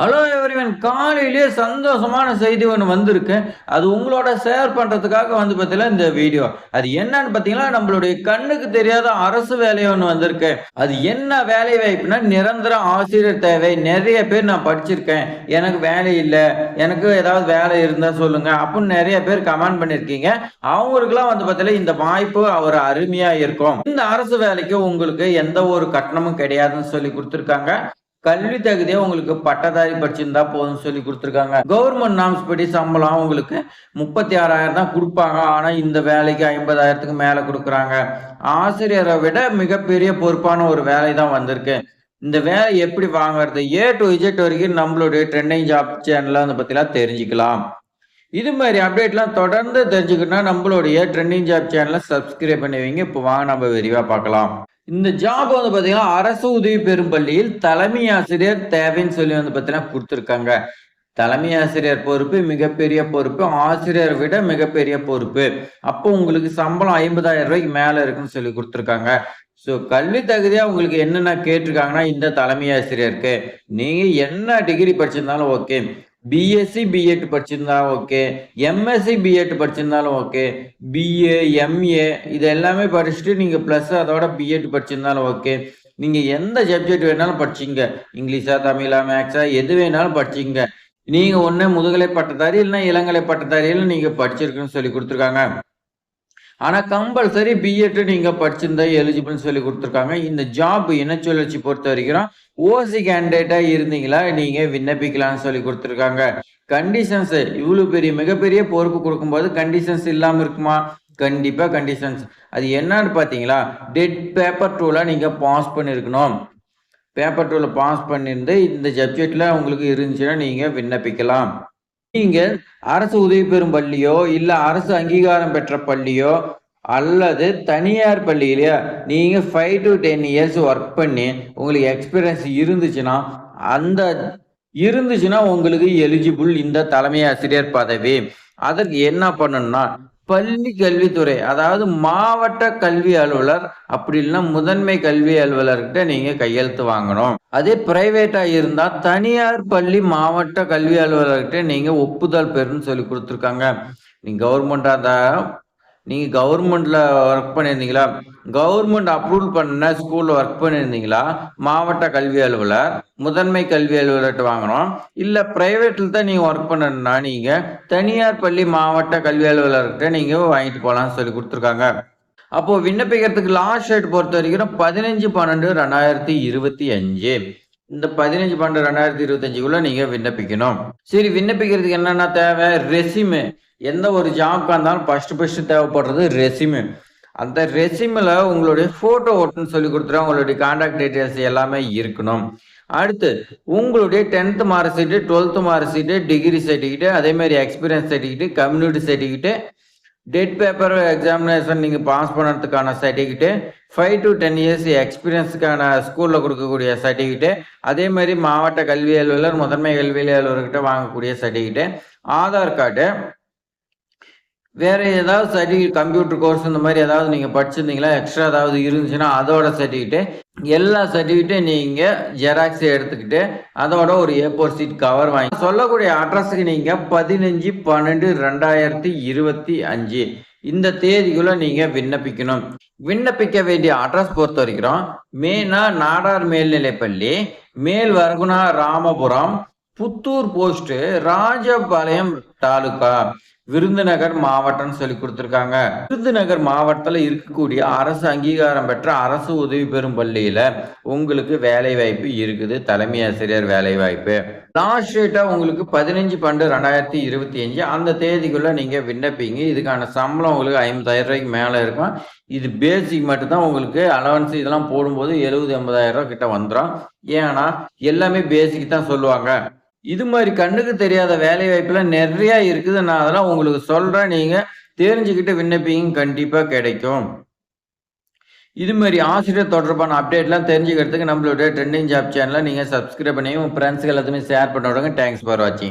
Hello everyone காலையிலேயே சந்தோஷமான செய்தி ஒன்று வந்திருக்கு. அது உங்களோட ஷேர் பண்ணுறதுக்காக வந்து பார்த்தீங்கன்னா இந்த வீடியோ அது என்னன்னு பார்த்தீங்கன்னா நம்மளுடைய கண்ணுக்கு தெரியாத அரசு வேலை ஒன்று வந்திருக்கு. அது என்ன வேலை வாய்ப்புனா நிரந்தர ஆசிரியர் தேவை. நிறைய பேர் நான் படிச்சிருக்கேன். எனக்கு வேலை இல்லை. எனக்கு ஏதாவது வேலை இருந்தால் சொல்லுங்க அப்படின்னு நிறைய பேர் கமெண்ட் பண்ணியிருக்கீங்க அவங்களுக்குலாம் வந்து பார்த்தீங்கன்னா இந்த வாய்ப்பு அவர் அருமையாக இருக்கும். இந்த அரசு வேலைக்கு உங்களுக்கு எந்த ஒரு கட்டணமும் கிடையாதுன்னு சொல்லி கொடுத்துருக்காங்க. கல்வி தகுதியை உங்களுக்கு பட்டதாரி படிச்சிருந்தா போதும் சொல்லி கொடுத்துருக்காங்க. கவர்மெண்ட் நாம்ஸ் படி சம்பளம் உங்களுக்கு முப்பத்தி ஆறாயிரம் தான் கொடுப்பாங்க. ஆனா இந்த வேலைக்கு ஐம்பதாயிரத்துக்கு மேல கொடுக்குறாங்க. ஆசிரியரை விட மிகப்பெரிய பொறுப்பான ஒரு வேலை தான் வந்திருக்கு. இந்த வேலை எப்படி வாங்குறது? ஏ டு இஜெட் வரைக்கும் நம்மளுடைய ட்ரெண்டிங் ஜாப் சேனல்ல வந்து பத்திலாம் தெரிஞ்சுக்கலாம். இது மாதிரி அப்டேட்லாம் தொடர்ந்து தெரிஞ்சுக்கணும்னா நம்மளுடைய ட்ரெண்டிங் ஜாப் சேனலை சப்ஸ்கிரைப் பண்ணி வைங்க. இப்போ வாங்க நம்ம விரிவாக பார்க்கலாம். இந்த ஜாப் வந்து பார்த்தீங்கன்னா அரசு உதவி பெறும் பள்ளியில் தலைமை ஆசிரியர் தேவைன்னு சொல்லி வந்து பார்த்தீங்கன்னா கொடுத்துருக்காங்க. தலைமை ஆசிரியர் பொறுப்பு மிகப்பெரிய பொறுப்பு ஆசிரியரை விட மிகப்பெரிய பொறுப்பு. அப்போ உங்களுக்கு சம்பளம் ஐம்பதாயிரம் ரூபாய்க்கு மேலே இருக்குன்னு சொல்லி கொடுத்துருக்காங்க. ஸோ கல்வி தகுதியாக உங்களுக்கு என்னென்ன கேட்டிருக்காங்கன்னா இந்த தலைமை ஆசிரியருக்கு. நீங்கள் என்ன டிகிரி படிச்சிருந்தாலும் ஓகே பிஎஸ்சி பிஎட் படிச்சிருந்தாலும் ஓகே எம்எஸ்சி பிஎட் படிச்சிருந்தாலும் ஓகே பிஏ எம்ஏ இது எல்லாமே படிச்சுட்டு நீங்கள் ப்ளஸ் அதோட பிஎட் படிச்சிருந்தாலும் ஓகே நீங்கள் எந்த சப்ஜெக்ட் வேணாலும் படிச்சிங்க இங்கிலீஷா தமிழா மேக்ஸா எது வேணாலும் படிச்சிங்க நீங்கள் ஒன்று முதுகலை பட்டதாரி இல்லைன்னா இளங்கலை பட்டதாரியில் நீங்கள் படிச்சிருக்குன்னு சொல்லி கொடுத்துருக்காங்க. ஆனால் கம்பல்சரி பிஎட் நீங்கள் படிச்சிருந்தா எலிஜிபிள்னு சொல்லி கொடுத்துருக்காங்க. இந்த ஜாப் இனச்சுழற்சி பொறுத்த வரைக்கும் ஓசி கேண்டிடேட்டாக இருந்தீங்களா? நீங்கள் விண்ணப்பிக்கலாம்னு சொல்லி கொடுத்துருக்காங்க. கண்டிஷன்ஸ் இவ்வளோ பெரிய மிகப்பெரிய பொறுப்பு கொடுக்கும்போது கண்டிஷன்ஸ் இல்லாமல் இருக்குமா? கண்டிப்பாக கண்டிஷன்ஸ் அது என்னன்னு பார்த்தீங்களா? டெட் பேப்பர் டூலாக நீங்கள் பாஸ் பண்ணியிருக்கணும் பேப்பர் டூவில் பாஸ் பண்ணியிருந்து இந்த சப்ஜெக்டில் உங்களுக்கு இருந்துச்சுன்னா நீங்கள் விண்ணப்பிக்கலாம். நீங்கள் அரசு உதவி பெறும் பள்ளியோ இல்லை அரசு அங்கீகாரம் பெற்ற பள்ளியோ அல்லது தனியார் பள்ளியிலையோ நீங்கள் five to ten years work பண்ணி உங்களுக்கு எக்ஸ்பீரியன்ஸ் இருந்துச்சுன்னா அந்த இருந்துச்சுன்னா உங்களுக்கு எலிஜிபிள் இந்த தலைமை ஆசிரியர் பதவி. அதற்கு என்ன பண்ணணும்னா பள்ளி கல்வித்துறை அதாவது மாவட்ட கல்வி அலுவலர் அப்படி இல்லைன்னா முதன்மை கல்வி அலுவலர்கிட்ட நீங்க கையெழுத்து வாங்கணும். அதே பிரைவேட்டா இருந்தா தனியார் பள்ளி மாவட்ட கல்வி அலுவலர்கிட்ட நீங்க ஒப்புதல் பெறுன்னு சொல்லி கொடுத்துருக்காங்க. நீ கவர்மெண்டா தான் நீங்கள் கவர்மெண்ட்டில் ஒர்க் பண்ணியிருந்தீங்களா? கவர்மெண்ட் அப்ரூவல் பண்ண ஸ்கூலில் ஒர்க் பண்ணியிருந்தீங்களா? மாவட்ட கல்வி அலுவலர் முதன்மை கல்வி அலுவலர்கிட்ட வாங்கணும் இல்லை ப்ரைவேட்டில் தான் நீங்கள் ஒர்க் பண்ணணும்னா நீங்கள் தனியார் பள்ளி மாவட்ட கல்வி அலுவலர்கிட்ட நீங்கள் வாங்கிட்டு போகலான்னு சொல்லி கொடுத்துருக்காங்க. அப்போது விண்ணப்பிக்கிறதுக்கு லாஸ்ட் டேட் பொறுத்த வரைக்கும் பதினஞ்சு பன்னெண்டு ரெண்டாயிரத்தி இருபத்தி அஞ்சு. இந்த பதினஞ்சு பன்னெண்டு ரெண்டாயிரத்தி இருபத்தஞ்சுக்குள்ள நீங்கள் விண்ணப்பிக்கணும். சரி விண்ணப்பிக்கிறதுக்கு என்னென்ன தேவை? ரெசிமே எந்த ஒரு ஜாப்க்காக இருந்தாலும் ஃபஸ்ட்டு ஃபஸ்ட்டு தேவைப்படுறது ரெசிமே அந்த ரெசிமில் உங்களுடைய ஃபோட்டோ ஓட்டுன்னு சொல்லி கொடுத்துருவோம் உங்களுடைய கான்டாக்ட் டீட்டெயில்ஸ் எல்லாமே இருக்கணும். அடுத்து உங்களுடைய tenth mark sheet twelfth mark sheet degree certificate அதேமாதிரி experience certificate community certificate TET paper examination நீங்கள் பாஸ் பண்ணுறதுக்கான certificate five to ten years எக்ஸ்பீரியன்ஸுக்கான ஸ்கூலில் கொடுக்கக்கூடிய சர்டிஃபிகேட்டு அதே மாதிரி மாவட்ட கல்வி அலுவலர் முதன்மை கல்வி அலுவலர்கிட்ட வாங்கக்கூடிய சர்டிஃபிகேட்டு ஆதார் கார்டு வேற ஏதாவது சர்டிஃபிகேட் கம்ப்யூட்டர் கோர்ஸ் இந்த மாதிரி ஏதாவது நீங்கள் படிச்சிருந்தீங்களா? எக்ஸ்ட்ரா ஏதாவது இருந்துச்சுன்னா அதோட சர்டிஃபிகேட்டு எல்லா சர்டிஃபிகேட்டும் நீங்கள் ஜெராக்ஸ் எடுத்துக்கிட்டு அதோட ஒரு ஏ ஃபோர் சீட் கவர் வாங்கி சொல்லக்கூடிய அட்ரஸுக்கு நீங்கள் பதினஞ்சு பன்னெண்டு ரெண்டாயிரத்தி இருபத்தி அஞ்சு. இந்த தேதிக்குள்ள நீங்க விண்ணப்பிக்கணும். விண்ணப்பிக்க வேண்டிய அட்ரஸ் பொறுத்த வரைக்கும் மெயினா நாடார் மேல்நிலைப்பள்ளி மேல் வரகுணா ராமபுரம் புத்தூர் போஸ்ட் ராஜபாளையம் தாலுகா. விருதுநகர் மாவட்டம்னு சொல்லி கொடுத்துருக்காங்க. விருதுநகர் மாவட்டத்தில் இருக்கக்கூடிய அரசு அங்கீகாரம் பெற்ற அரசு உதவி பெறும் பள்ளியில் உங்களுக்கு வேலை வாய்ப்பு இருக்குது. தலைமை ஆசிரியர் வேலை வாய்ப்பு லாஸ்ட் டேட்டாக உங்களுக்கு பதினஞ்சு பன்னெண்டு ரெண்டாயிரத்தி இருபத்தி அஞ்சு. அந்த தேதிக்குள்ள நீங்கள் விண்ணப்பிங்க. இதுக்கான சம்பளம் உங்களுக்கு ஐம்பதாயிரம் ரூபாய்க்கு மேலே இருக்கும். இது பேசிக் மட்டும்தான் உங்களுக்கு அலவன்ஸ் இதெல்லாம் போடும்போது எழுபது எண்பதாயிரம் ரூபா கிட்ட வந்துடும் ஏன்னா எல்லாமே பேசிக் தான் சொல்லுவாங்க. இது மாதிரி கண்ணுக்கு தெரியாத வேலை வாய்ப்புலாம் நிறைய இருக்குது நான் அதெல்லாம் உங்களுக்கு சொல்றேன். நீங்க தெரிஞ்சுக்கிட்டு விண்ணப்பிங்க. கண்டிப்பா கிடைக்கும். இது மாதிரி ஆசிரியர் தொடர்பான அப்டேட்லாம் தெரிஞ்சுக்கிறதுக்கு நம்மளுடைய ட்ரெண்டிங் ஜாப் சேனலை நீங்கள் சப்ஸ்கிரைப் பண்ணி உங்கள் ஃப்ரெண்ட்ஸுக்கு எல்லாத்தையுமே ஷேர் பண்ண விடுங்க. தேங்க்ஸ் ஃபார் வாட்சிங்